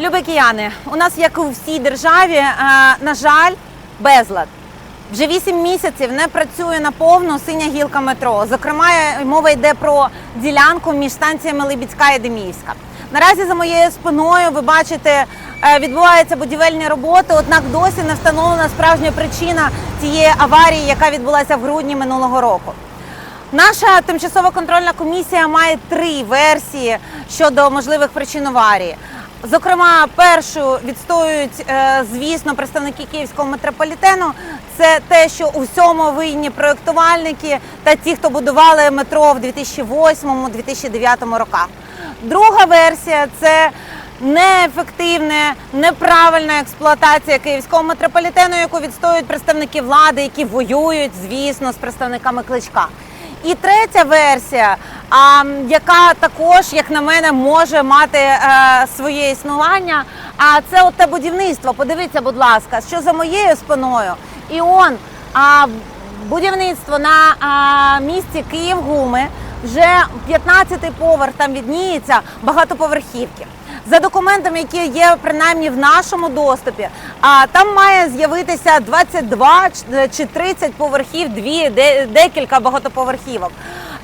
Любі кияни, у нас, як у всій державі, е, на жаль, безлад. Вже 8 місяців не працює наповну синя гілка метро. Зокрема, е, мова йде про ділянку між станціями Либідська і Деміївська. Наразі за моєю спиною ви бачите, е, відбуваються будівельні роботи, однак досі не встановлена справжня причина цієї аварії, яка відбулася в грудні минулого року. Наша тимчасова контрольна комісія має три версії щодо можливих причин аварії. Зокрема, першу відстоюють, е, звісно, представники київського метрополітену. Це те, що у всьому винні проєктувальники та ті, хто будували метро в 2008-2009 роках. Друга версія це неефективна, неправильна експлуатація київського метрополітену, яку відстоюють представники влади, які воюють, звісно, з представниками кличка. І третя версія, а, яка також, як на мене, може мати е, своє існування. А це от те будівництво. Подивіться, будь ласка, що за моєю спиною. І он а, будівництво на а, місці Київ-Гуми. Вже 15-й поверх там відніється багатоповерхівки. За документами, які є принаймні в нашому доступі, а там має з'явитися 22 чи 30 поверхів, дві декілька багатоповерхівок.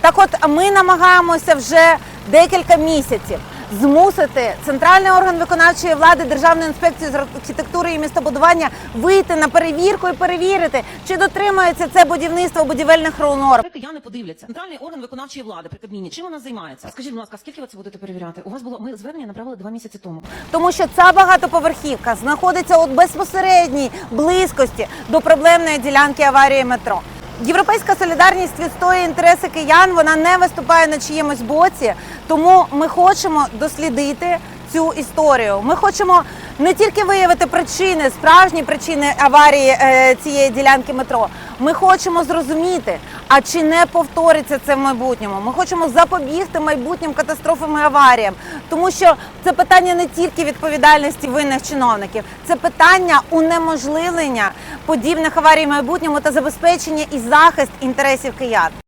Так, от ми намагаємося вже декілька місяців змусити центральний орган виконавчої влади Державну інспекцію з архітектури і містобудування вийти на перевірку і перевірити, чи дотримується це будівництво будівельних норм. Кияни подивляться. Центральний орган виконавчої влади при Кабміні. Чим вона займається? Скажіть, будь ласка, скільки ви це будете перевіряти? У вас було ми звернення направили два місяці тому. Тому що ця багатоповерхівка знаходиться у безпосередній близькості до проблемної ділянки аварії метро. Європейська солідарність відстоює інтереси киян. Вона не виступає на чиємусь боці. Тому ми хочемо дослідити цю історію. Ми хочемо не тільки виявити причини, справжні причини аварії е, цієї ділянки метро. Ми хочемо зрозуміти, а чи не повториться це в майбутньому. Ми хочемо запобігти майбутнім катастрофам і аваріям, тому що це питання не тільки відповідальності винних чиновників, це питання унеможливлення подібних аварій в майбутньому та забезпечення і захист інтересів киян.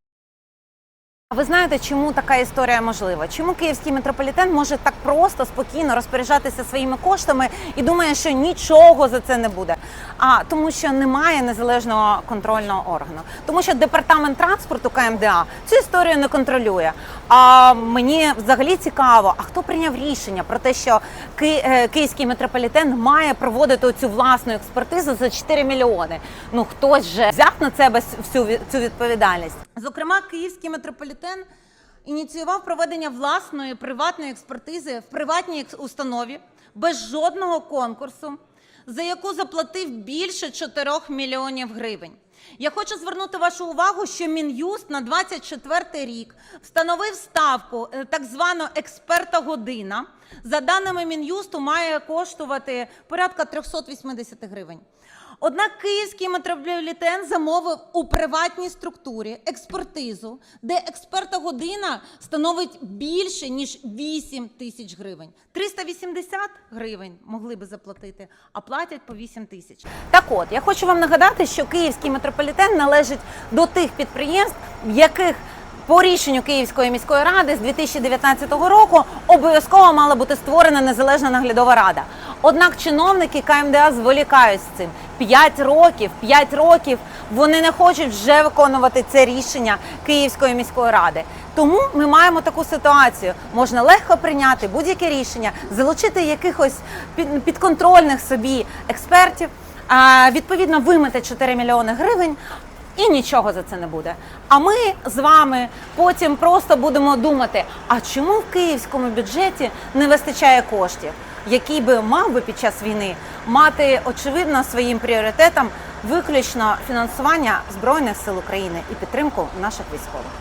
Ви знаєте, чому така історія можлива? Чому київський метрополітен може так просто, спокійно розпоряджатися своїми коштами і думає, що нічого за це не буде? А тому, що немає незалежного контрольного органу, тому що департамент транспорту КМДА цю історію не контролює. А мені взагалі цікаво, а хто прийняв рішення про те, що Ки- е, київський метрополітен має проводити цю власну експертизу за 4 мільйони? Ну хтось же взяв на себе всю цю відповідальність. Зокрема, київський метрополітен ініціював проведення власної приватної експертизи в приватній установі без жодного конкурсу, за яку заплатив більше 4 мільйонів гривень. Я хочу звернути вашу увагу, що Мін'юст на 24 рік встановив ставку е, так звану експерта година. За даними Мін'юсту, має коштувати порядка 380 гривень. Однак київський метрополітен замовив у приватній структурі експертизу, де експерта година становить більше ніж 8 тисяч гривень. 380 гривень могли би заплатити, а платять по 8 тисяч. Так от я хочу вам нагадати, що київський метрополітен належить до тих підприємств, в яких по рішенню Київської міської ради з 2019 року обов'язково мала бути створена незалежна наглядова рада. Однак чиновники КМДА зволікають з цим. П'ять років, п'ять років вони не хочуть вже виконувати це рішення Київської міської ради. Тому ми маємо таку ситуацію. Можна легко прийняти будь-яке рішення, залучити якихось під- підконтрольних собі експертів, відповідно вимити 4 мільйони гривень. І нічого за це не буде. А ми з вами потім просто будемо думати: а чому в київському бюджеті не вистачає коштів, який би мав би під час війни мати очевидно своїм пріоритетом виключно фінансування збройних сил України і підтримку наших військових.